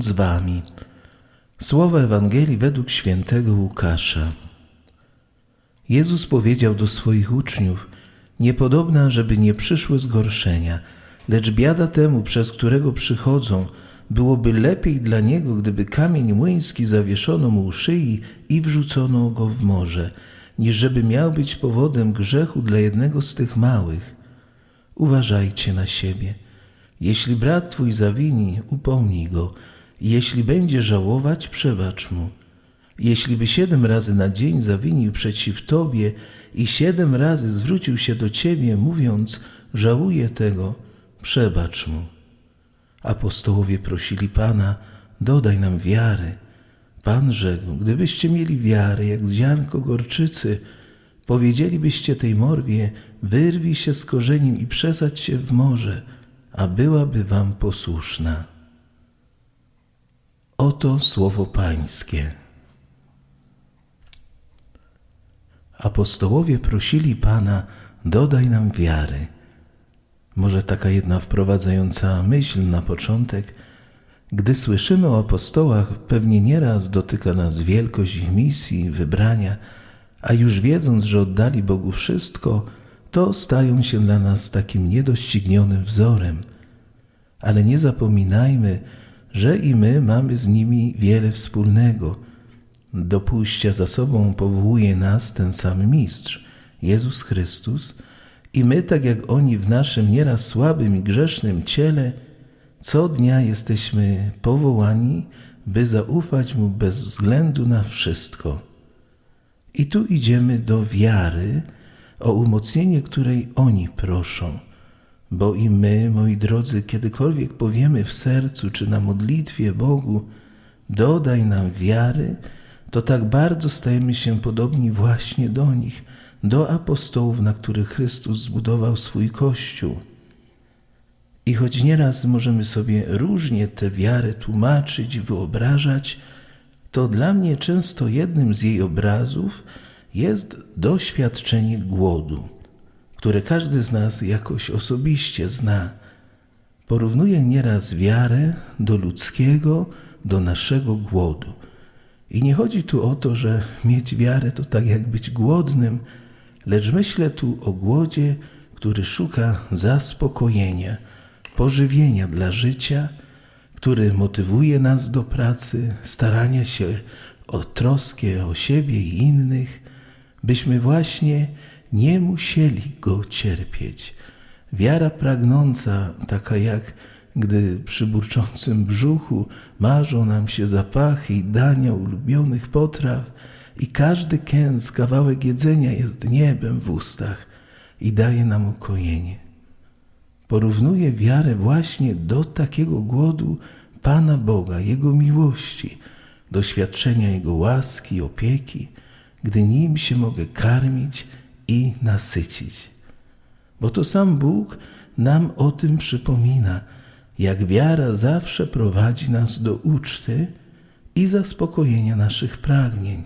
z wami. Słowa Ewangelii według świętego Łukasza. Jezus powiedział do swoich uczniów: Niepodobna, żeby nie przyszły zgorszenia, lecz biada temu, przez którego przychodzą, byłoby lepiej dla niego, gdyby kamień młyński zawieszono mu u szyi i wrzucono go w morze, niż żeby miał być powodem grzechu dla jednego z tych małych. Uważajcie na siebie. Jeśli brat twój zawini, upomnij go. Jeśli będzie żałować, przebacz mu. Jeśli by siedem razy na dzień zawinił przeciw tobie i siedem razy zwrócił się do ciebie, mówiąc: Żałuję tego, przebacz mu. Apostołowie prosili Pana: Dodaj nam wiary. Pan rzekł: Gdybyście mieli wiarę jak ziarnko gorczycy, powiedzielibyście tej morwie: Wyrwij się z korzeniem i przesadź się w morze, a byłaby wam posłuszna. Oto słowo Pańskie. Apostołowie prosili Pana, dodaj nam wiary. Może taka jedna wprowadzająca myśl na początek. Gdy słyszymy o apostołach, pewnie nieraz dotyka nas wielkość ich misji, wybrania, a już wiedząc, że oddali Bogu wszystko, to stają się dla nas takim niedoścignionym wzorem. Ale nie zapominajmy, że i my mamy z nimi wiele wspólnego. Do pójścia za sobą powołuje nas ten sam Mistrz, Jezus Chrystus, i my, tak jak oni w naszym nieraz słabym i grzesznym ciele, co dnia jesteśmy powołani, by zaufać Mu bez względu na wszystko. I tu idziemy do wiary, o umocnienie której oni proszą. Bo i my, moi drodzy, kiedykolwiek powiemy w sercu czy na modlitwie Bogu, dodaj nam wiary, to tak bardzo stajemy się podobni właśnie do nich, do apostołów, na których Chrystus zbudował swój Kościół. I choć nieraz możemy sobie różnie tę wiarę tłumaczyć, wyobrażać, to dla mnie często jednym z jej obrazów jest doświadczenie głodu, które każdy z nas jakoś osobiście zna. Porównuje nieraz wiarę do ludzkiego, do naszego głodu. I nie chodzi tu o to, że mieć wiarę to tak jak być głodnym, lecz myślę tu o głodzie, który szuka zaspokojenia, pożywienia dla życia, który motywuje nas do pracy, starania się o troskę o siebie i innych, byśmy właśnie nie musieli go cierpieć. Wiara pragnąca, taka jak gdy przy burczącym brzuchu marzą nam się zapachy i dania ulubionych potraw, i każdy kęs, kawałek jedzenia jest niebem w ustach i daje nam ukojenie. Porównuje wiarę właśnie do takiego głodu Pana Boga, Jego miłości, doświadczenia Jego łaski, opieki, gdy nim się mogę karmić i nasycić. Bo to sam Bóg nam o tym przypomina, jak wiara zawsze prowadzi nas do uczty i zaspokojenia naszych pragnień.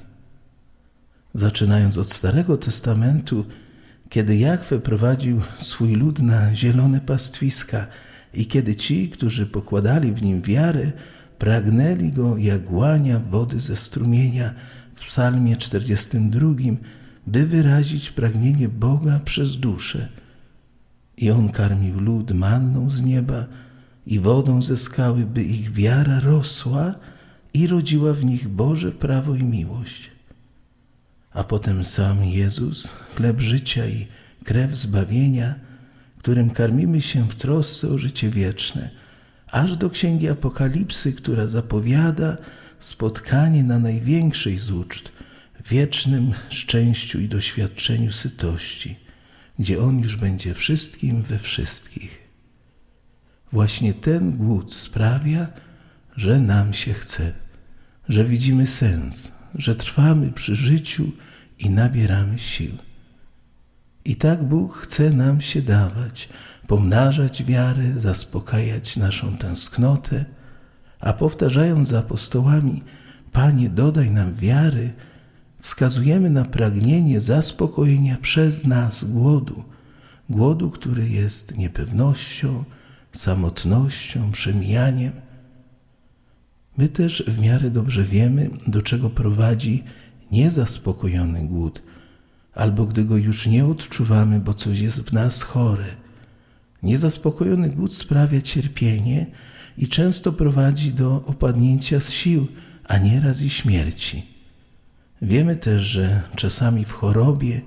Zaczynając od Starego Testamentu, kiedy Jachwę prowadził swój lud na zielone pastwiska i kiedy ci, którzy pokładali w nim wiarę, pragnęli go jak łania wody ze strumienia w psalmie 42, by wyrazić pragnienie Boga przez duszę. I on karmił lud manną z nieba i wodą ze skały, by ich wiara rosła i rodziła w nich Boże prawo i miłość a potem sam Jezus, chleb życia i krew zbawienia, którym karmimy się w trosce o życie wieczne, aż do Księgi Apokalipsy, która zapowiada spotkanie na największej z uczt, wiecznym szczęściu i doświadczeniu sytości, gdzie On już będzie wszystkim we wszystkich. Właśnie ten głód sprawia, że nam się chce, że widzimy sens, że trwamy przy życiu i nabieramy sił. I tak Bóg chce nam się dawać, pomnażać wiarę, zaspokajać naszą tęsknotę, a powtarzając za apostołami, Panie, dodaj nam wiary, wskazujemy na pragnienie zaspokojenia przez nas głodu, głodu, który jest niepewnością, samotnością, przemijaniem. My też w miarę dobrze wiemy, do czego prowadzi niezaspokojony głód, albo gdy go już nie odczuwamy, bo coś jest w nas chore. Niezaspokojony głód sprawia cierpienie i często prowadzi do opadnięcia z sił, a nieraz i śmierci. Wiemy też, że czasami w chorobie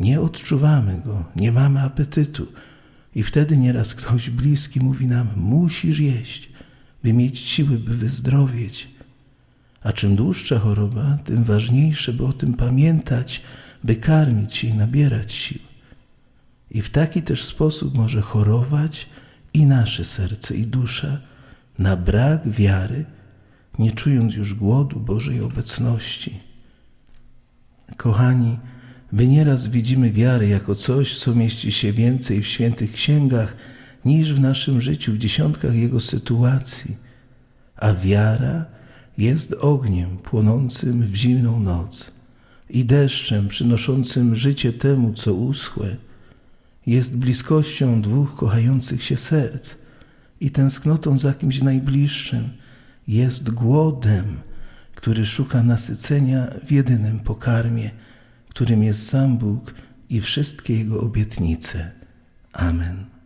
nie odczuwamy go, nie mamy apetytu i wtedy nieraz ktoś bliski mówi nam: musisz jeść, by mieć siły, by wyzdrowieć. A czym dłuższa choroba, tym ważniejsze, by o tym pamiętać, by karmić się i nabierać sił. I w taki też sposób może chorować i nasze serce i dusza na brak wiary, nie czując już głodu Bożej obecności. Kochani, my nieraz widzimy wiarę jako coś, co mieści się więcej w świętych księgach niż w naszym życiu, w dziesiątkach jego sytuacji. A wiara jest ogniem płonącym w zimną noc i deszczem przynoszącym życie temu, co uschłe. Jest bliskością dwóch kochających się serc i tęsknotą za kimś najbliższym. Jest głodem, który szuka nasycenia w jedynym pokarmie, którym jest sam Bóg i wszystkie Jego obietnice. Amen.